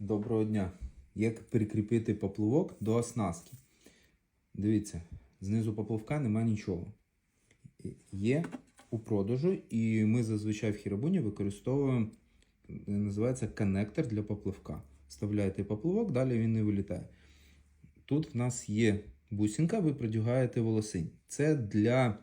Доброго дня. Як прикріпити поплавок до оснастки? Дивіться, знизу поплавка нема нічого. Є у продажу, і ми зазвичай в хірабуні використовуємо, е, називається коннектор для поплавка. Вставляєте поплавок, далі він не вилітає. Тут в нас є бусинка, ви продягаєте волосинь. Це для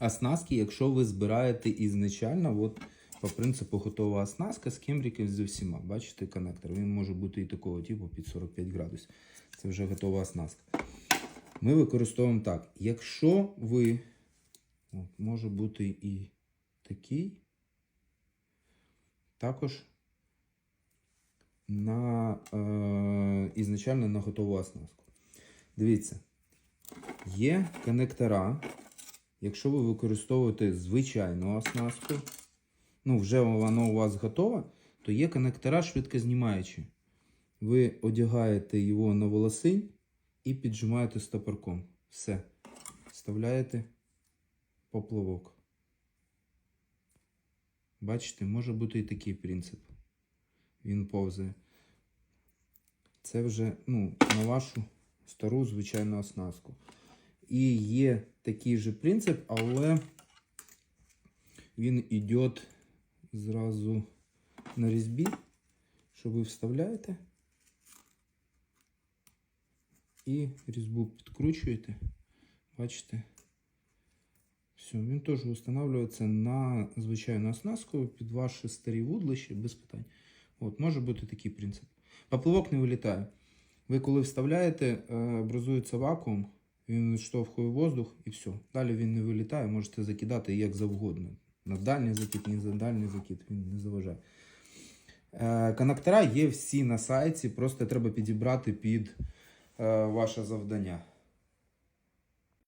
оснастки, якщо ви збираєте ізначально, от, по принципу готова оснастка з кембриків з усіма. Бачите коннектор? Він може бути і такого типу під 45 градусів. Це вже готова оснастка. Ми використовуємо так. Якщо ви, от, може бути і такий, також на е, ізначально на готову оснастку. Дивіться, є коннектора. Якщо ви використовуєте звичайну оснастку, ну вже воно у вас готове, то є коннектора швидкознімаючі. Ви одягаєте його на волосинь і піджимаєте стопорком. Все. Вставляєте поплавок. Бачите, може бути і такий принцип. Він повзає. Це вже ну, на вашу стару звичайну оснастку. І є такий же принцип, але він йде зразу на різьбі, що ви вставляєте і різьбу підкручуєте. Бачите? Все, він теж встановлюється на звичайну оснастку під ваші старі вудлища без питань. От, може бути такий принцип. Поплавок не вилітає. Ви коли вставляєте, е, образується вакуум, він відштовхує воздух і все. Далі він не вилітає, можете закидати як завгодно. На дальній закид, ні за дальній закид, він не заважає. Е, Коннектора є всі на сайті, просто треба підібрати під е, ваше завдання.